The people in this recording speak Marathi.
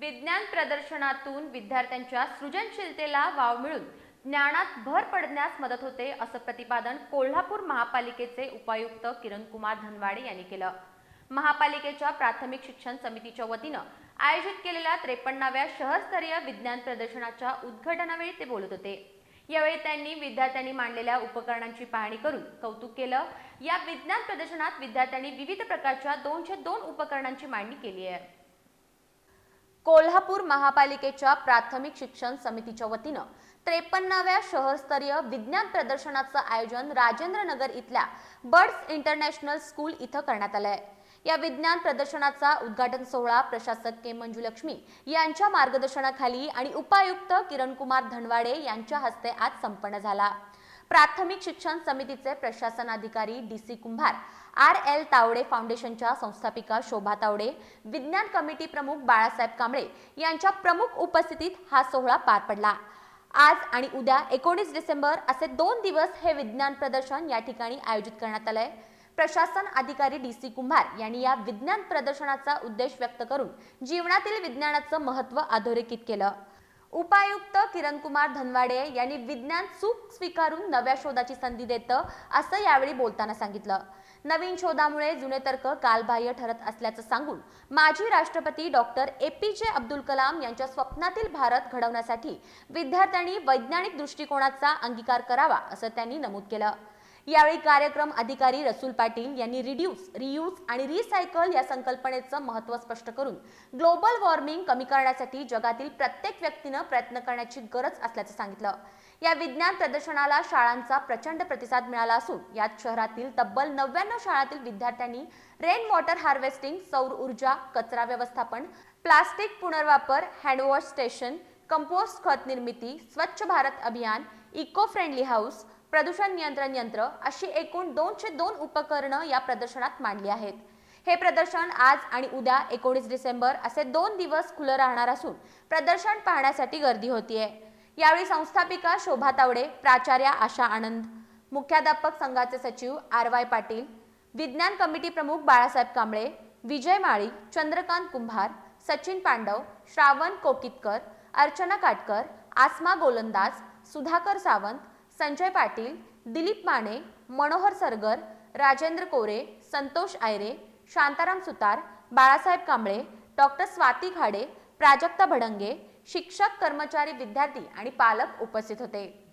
विज्ञान प्रदर्शनातून विद्यार्थ्यांच्या सृजनशीलतेला वाव मिळून ज्ञानात भर पडण्यास मदत होते असं प्रतिपादन कोल्हापूर महापालिकेचे उपायुक्त किरण कुमार धनवाडे यांनी केलं. महापालिकेच्या प्राथमिक शिक्षण समितीच्या वतीनं आयोजित केलेल्या त्रेपन्नाव्या शहरस्तरीय विज्ञान प्रदर्शनाच्या उद्घाटनावेळी ते बोलत होते. यावेळी त्यांनी विद्यार्थ्यांनी मांडलेल्या उपकरणांची पाहणी करून कौतुक केलं. या विज्ञान प्रदर्शनात विद्यार्थ्यांनी विविध प्रकारच्या दोनशे दोन उपकरणांची मांडणी केली आहे. कोल्हापूर महापालिकेच्या प्राथमिक शिक्षण समितीच्या वतीनं त्रेपन्नाव्या शहरस्तरीय विज्ञान प्रदर्शनाचं आयोजन राजेंद्र नगर इथल्या बर्ड्स इंटरनॅशनल स्कूल इथं करण्यात आलं आहे. या विज्ञान प्रदर्शनाचा उद्घाटन सोहळा प्रशासक के मंजुलक्ष्मी यांच्या मार्गदर्शनाखाली आणि उपायुक्त किरणकुमार धनवाडे यांच्या हस्ते आज संपन्न झाला. प्राथमिक शिक्षण समितीचे प्रशासन अधिकारी D C Kumbhar R L Tawde फाउंडेशनच्या संस्थापिका शोभा तावडे विज्ञान कमिटी प्रमुख बाळासाहेब कांबळे यांच्या प्रमुख उपस्थितीत हा सोहळा पार पडला. आज आणि उद्या एकोणीस डिसेंबर असे दोन दिवस हे विज्ञान प्रदर्शन या ठिकाणी आयोजित करण्यात आलंय. प्रशासन अधिकारी डी सी कुंभार यांनी या विज्ञान प्रदर्शनाचा उद्देश व्यक्त करून जीवनातील विज्ञानाचं महत्त्व अधोरेखित केलं. उपायुक्त किरण कुमार धनवाडे यांनी विज्ञान चूक स्वीकारून नव्या शोधाची संधी देतं असं यावेळी बोलताना सांगितलं. नवीन शोधामुळे जुने तर्क कालबाह्य ठरत असल्याचं सांगून माजी राष्ट्रपती डॉक्टर ए पी जे अब्दुल कलाम यांच्या स्वप्नातील भारत घडवण्यासाठी विद्यार्थ्यांनी वैज्ञानिक दृष्टिकोनाचा अंगीकार करावा असं त्यांनी नमूद केलं. यावेळी कार्यक्रम अधिकारी रसूल पाटील यांनी रिड्यूस रियूज आणि रिसायकल या संकल्पनेचं महत्त्व स्पष्ट करून ग्लोबल वॉर्मिंग कमी करण्यासाठी जगातील प्रत्येक व्यक्तीनं प्रयत्न करण्याची गरज असल्याचं सांगितलं. या विज्ञान प्रदर्शनाला शाळांचा प्रचंड प्रतिसाद मिळाला असून यात शहरातील तब्बल नव्याण्णव शाळातील विद्यार्थ्यांनी रेन वॉटर हार्वेस्टिंग सौर ऊर्जा कचरा व्यवस्थापन प्लास्टिक पुनर्वापर हँडवॉश स्टेशन कंपोस्ट खत निर्मिती स्वच्छ भारत अभियान इको फ्रेंडली हाऊस प्रदूषण नियंत्रण यंत्र अशी एकूण दोनशे दोन उपकरणं या प्रदर्शनात मांडली आहेत. हे प्रदर्शन आज आणि उद्या एकोणीस डिसेंबर असे दोन दिवस खुलं राहणार असून प्रदर्शन पाहण्यासाठी गर्दी होतीये. यावेळी संस्थापिका शोभा तावडे प्राचार्या आशा आनंद मुख्याध्यापक संघाचे सचिव आर वाय पाटील विज्ञान कमिटी प्रमुख बाळासाहेब कांबळे विजय माळी चंद्रकांत कुंभार सचिन पांडव श्रावण कोकितकर अर्चना काटकर आसमा गोलंदाज सुधाकर सावंत संजय पाटील दिलीप माने मनोहर सरगर राजेंद्र कोरे संतोष आयरे शांताराम सुतार बाळासाहेब कांबळे डॉक्टर स्वाती खाडे प्राजक्ता भडंगे शिक्षक कर्मचारी विद्यार्थी आणि पालक उपस्थित होते.